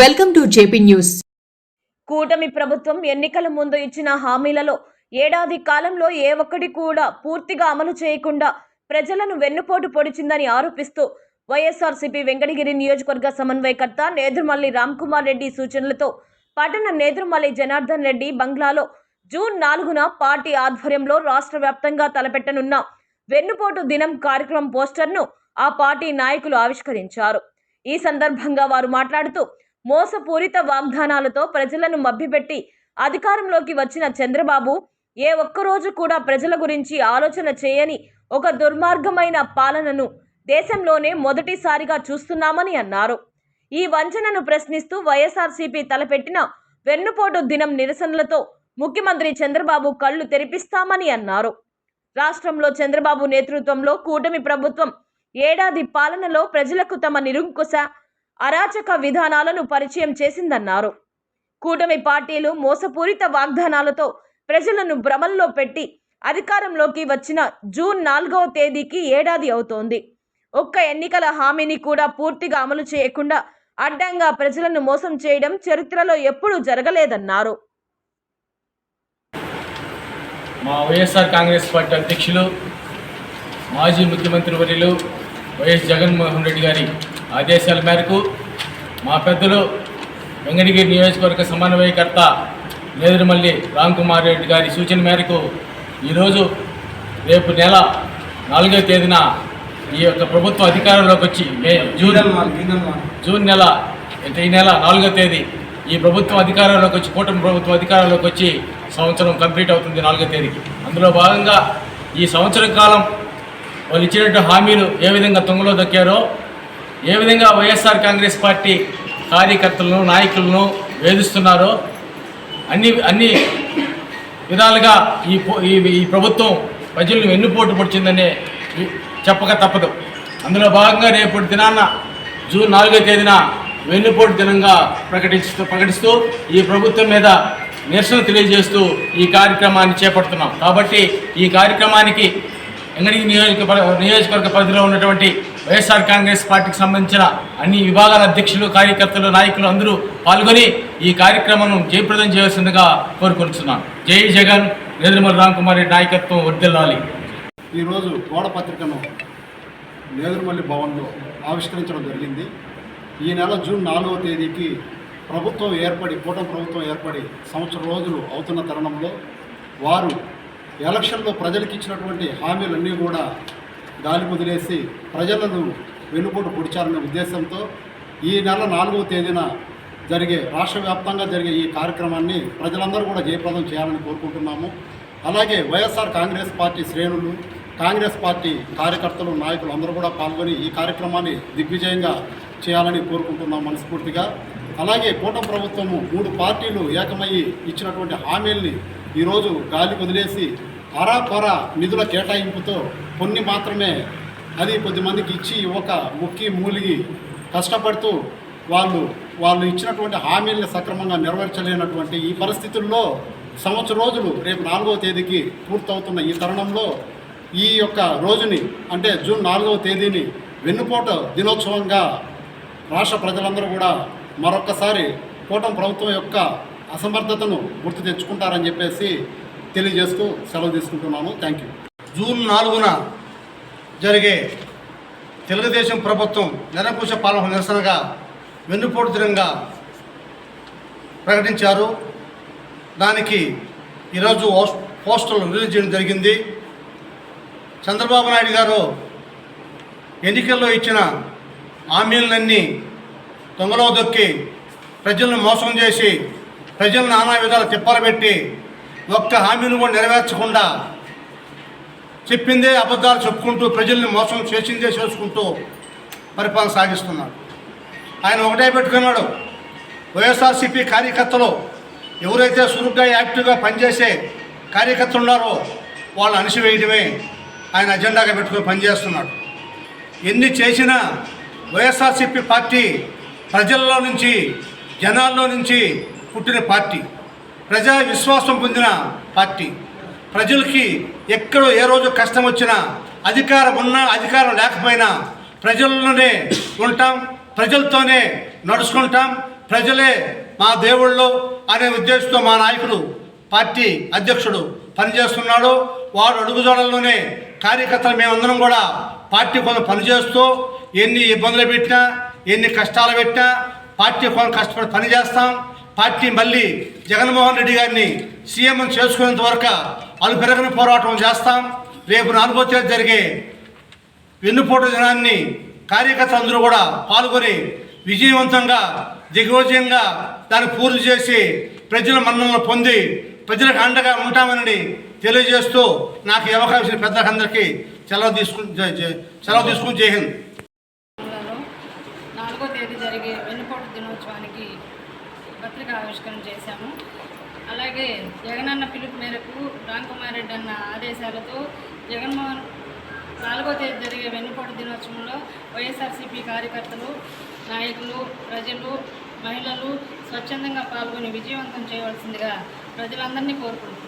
Welcome to JP news. కూటమి ప్రభుత్వం ఎన్నికల ముందు ఇచ్చిన హామీలలో ఏడాది కాలంలో ఏ ఒక్కటి కూడా పూర్తిగా అమలు చేయకుండా ప్రజలను వెన్నుపోటు పొడిచిందని ఆరోపిస్తూ వైఎస్ఆర్సీపీ వెంకటగిరి నియోజకవర్గ సమన్వయకర్త నేదురుమల్లి రామ్కుమార్ రెడ్డి సూచనలతో పట్టణ నేదురుమల్లి జనార్దన్ రెడ్డి బంగ్లాలో జూన్ నాలుగున పార్టీ ఆధ్వర్యంలో రాష్ట్ర వ్యాప్తంగా తలపెట్టనున్న వెన్నుపోటు దినం కార్యక్రమం పోస్టర్ను ఆ పార్టీ నాయకులు ఆవిష్కరించారు. ఈ సందర్భంగా వారు మాట్లాడుతూ మోసపూరిత వాగ్దానాలతో ప్రజలను మభ్యపెట్టి అధికారంలోకి వచ్చిన చంద్రబాబు ఏ ఒక్కరోజు కూడా ప్రజల గురించి ఆలోచన చేయని ఒక దుర్మార్గమైన పాలనను దేశంలోనే మొదటిసారిగా చూస్తున్నామని అన్నారు. ఈ వంచనను ప్రశ్నిస్తూ వైఎస్ఆర్సీపీ తలపెట్టిన వెన్నుపోటు దినం నిరసనలతో ముఖ్యమంత్రి చంద్రబాబు కళ్ళు తెరిపిస్తామని అన్నారు. రాష్ట్రంలో చంద్రబాబు నేతృత్వంలో కూటమి ప్రభుత్వం ఏడాది పాలనలో ప్రజలకు తమ నిరుంకుశ అరాచక విధానాలను పరిచయం చేసిందన్నారు. కూటమి పార్టీలు మోసపూరిత వాగ్దానాలతో ప్రజలను భ్రమల్లో పెట్టి అధికారంలోకి వచ్చిన జూన్ నాలుగవ తేదీకి ఏడాది అవుతోంది. ఒక్క ఎన్నికల హామీని కూడా పూర్తిగా అమలు చేయకుండా అడ్డంగా ప్రజలను మోసం చేయడం చరిత్రలో ఎప్పుడూ జరగలేదన్నారు. మా వైఎస్ఆర్ కాంగ్రెస్ పార్టీ అధ్యక్షులు మాజీ ముఖ్యమంత్రి వర్యులు వైఎస్ జగన్మోహన్ రెడ్డి గారి ఆదేశాల మేరకు మా పెద్దలు వెంకటగిరి నియోజకవర్గ సమన్వయకర్త నేదురుమల్లి రామ్ కుమార్ రెడ్డి గారి సూచన మేరకు ఈరోజు రేపు నెల నాలుగో తేదీన ఈ యొక్క ప్రభుత్వ అధికారంలోకి వచ్చి మే జూన్ జూన్ నెల అంటే ఈ నెల నాలుగో తేదీ ఈ ప్రభుత్వం అధికారంలోకి వచ్చి కూటమి ప్రభుత్వం అధికారంలోకి వచ్చి సంవత్సరం కంప్లీట్ అవుతుంది నాలుగో తేదీకి. అందులో భాగంగా ఈ సంవత్సరం కాలం వాళ్ళు ఇచ్చినట్టు హామీలు ఏ విధంగా తుంగలో దొక్కారో ఏ విధంగా వైఎస్ఆర్ కాంగ్రెస్ పార్టీ కార్యకర్తలను నాయకులను వేధిస్తున్నారో అన్ని అన్ని విధాలుగా ఈ ఈ ప్రభుత్వం ప్రజలను వెన్నుపోటు పొడిచిందనే చెప్పక తప్పదు. అందులో భాగంగా రేపటి దినాన జూన్ నాలుగో తేదీన వెన్నుపోటు దినంగా ప్రకటిస్తూ ప్రకటిస్తూ ఈ ప్రభుత్వం మీద నిరసన తెలియజేస్తూ ఈ కార్యక్రమాన్ని చేపడుతున్నాం. కాబట్టి ఈ కార్యక్రమానికి ఎంగడి నియోజక నియోజకవర్గ పరిధిలో ఉన్నటువంటి వైఎస్ఆర్ కాంగ్రెస్ పార్టీకి సంబంధించిన అన్ని విభాగాల అధ్యక్షులు కార్యకర్తలు నాయకులు అందరూ పాల్గొని ఈ కార్యక్రమం జయప్రదం చేయవలసిందిగా కోరుకుంటున్నాను జై జగన్ నేదురుమల రామ్కుమార్ రెడ్డి నాయకత్వం వర్దిల్లాలి. ఈరోజు గోడపత్రికను నేదురుమల్లి భవన్లో ఆవిష్కరించడం జరిగింది. ఈ నెల జూన్ నాలుగవ తేదీకి ప్రభుత్వం ఏర్పడి కూటమి ప్రభుత్వం ఏర్పడి సంవత్సరం రోజులు అవుతున్న తరుణంలో వారు ఎలక్షన్లో ప్రజలకు ఇచ్చినటువంటి హామీలన్నీ కూడా గాలి వదిలేసి ప్రజలను వెనుపోటు పొడిచారనే ఉద్దేశంతో ఈ నెల నాలుగవ తేదీన జరిగే రాష్ట్ర వ్యాప్తంగా జరిగే ఈ కార్యక్రమాన్ని ప్రజలందరూ కూడా జయప్రదం చేయాలని కోరుకుంటున్నాము. అలాగే వైఎస్ఆర్ కాంగ్రెస్ పార్టీ శ్రేణులు కాంగ్రెస్ పార్టీ కార్యకర్తలు నాయకులు అందరూ కూడా పాల్గొని ఈ కార్యక్రమాన్ని దిగ్విజయంగా చేయాలని కోరుకుంటున్నాం మనస్ఫూర్తిగా. అలాగే కూటమి ప్రభుత్వము మూడు పార్టీలు ఏకమయ్యి ఇచ్చినటువంటి హామీల్ని ఈరోజు గాలి వదిలేసి అరాపరా నిధుల కేటాయింపుతో కొన్ని మాత్రమే అది కొద్దిమందికి ఇచ్చి ఒక ముక్కి మూలిగి కష్టపడుతూ వాళ్ళు వాళ్ళు ఇచ్చినటువంటి హామీలను సక్రమంగా నెరవేర్చలేనటువంటి ఈ పరిస్థితుల్లో సంవత్సరం రోజులు రేపు నాలుగవ తేదీకి పూర్తవుతున్న ఈ తరుణంలో ఈ యొక్క రోజుని అంటే జూన్ నాలుగవ తేదీని వెన్నుపోట దినోత్సవంగా రాష్ట్ర ప్రజలందరూ కూడా మరొక్కసారి కూటమి ప్రభుత్వం యొక్క అసమర్థతను గుర్తు తెచ్చుకుంటారని చెప్పేసి తెలియజేస్తూ సెలవు తీసుకుంటున్నాను. థ్యాంక్ యూ జూన్ నాలుగున జరిగే తెలుగుదేశం ప్రభుత్వం నిరంకుశ పాలన నిరసనగా వెన్నుపోటు దినంగా ప్రకటించారు. దానికి ఈరోజు పోస్టర్లు రిలీజ్ చేయడం జరిగింది. చంద్రబాబు నాయుడు గారు ఎన్నికల్లో ఇచ్చిన హామీలన్నీ దొంగలో దొక్కి ప్రజలను మోసం చేసి ప్రజలను నానా విధాలు తిప్పలబెట్టి ఒక్క హామీని కూడా నెరవేర్చకుండా చెప్పిందే అబద్ధాలు చెప్పుకుంటూ ప్రజల్ని మోసం చేసిందే చేసుకుంటూ పరిపాలన సాగిస్తున్నాడు. ఆయన ఒకటే పెట్టుకున్నాడు. వైఎస్ఆర్సీపీ కార్యకర్తలు ఎవరైతే చురుగ్గా యాక్టివ్గా పనిచేసే కార్యకర్తలు ఉన్నారో వాళ్ళు అణిసివేయడమే ఆయన అజెండాగా పెట్టుకుని పనిచేస్తున్నాడు. ఎన్ని చేసినా వైఎస్ఆర్సీపీ పార్టీ ప్రజల్లో నుంచి జనాల్లో నుంచి పుట్టిన పార్టీ. ప్రజా విశ్వాసం పొందిన పార్టీ. ప్రజలకి ఎక్కడ ఏ రోజు కష్టం వచ్చినా అధికారం ఉన్నా అధికారం లేకపోయినా ప్రజల్లోనే ఉంటాం ప్రజలతోనే నడుచుకుంటాం. ప్రజలే మా దేవుళ్ళు అనే ఉద్దేశంతో మా నాయకుడు పార్టీ అధ్యక్షుడు పనిచేస్తున్నాడు. వాడు అడుగుజాడల్లోనే కార్యకర్తలు మేమందరం కూడా పార్టీ కోసం పనిచేస్తూ ఎన్ని ఇబ్బందులు పెట్టినా ఎన్ని కష్టాలు పెట్టినా పార్టీ కోసం కష్టపడి పనిచేస్తాం. పార్టీ మళ్ళీ జగన్మోహన్ రెడ్డి గారిని సీఎం చేసుకునేంత వరకు అలు పెరగని పోరాటం చేస్తాం. రేపు నాలుగో తేదీ జరిగే వెన్నుపోటు దినాన్ని కార్యకర్తలందరూ కూడా పాల్గొని విజయవంతంగా దిగ్విజయంగా దాన్ని పూర్తి చేసి ప్రజల మన్నలను పొంది ప్రజలకు అండగా ఉంటామని తెలియజేస్తూ నాకు అవకాశం పెద్దలందరికీ సెలవు తీసుకుని సెలవు తీసుకుని జైహింద్ నాలుగో తేదీ జరిగే వెన్నుపోటు దినోత్సవానికి పత్రిక ఆవిష్కరణ చేశాము. అలాగే జగనన్న పిలుపు మేరకు రామ్ అన్న ఆదేశాలతో జగన్మోహన్ నాలుగో తేదీ జరిగే వెన్నుపోటు దినోత్సవంలో వైఎస్ఆర్సీపీ కార్యకర్తలు నాయకులు ప్రజలు మహిళలు స్వచ్ఛందంగా పాల్గొని విజయవంతం చేయవలసిందిగా ప్రజలందరినీ కోరుకుంటున్నాను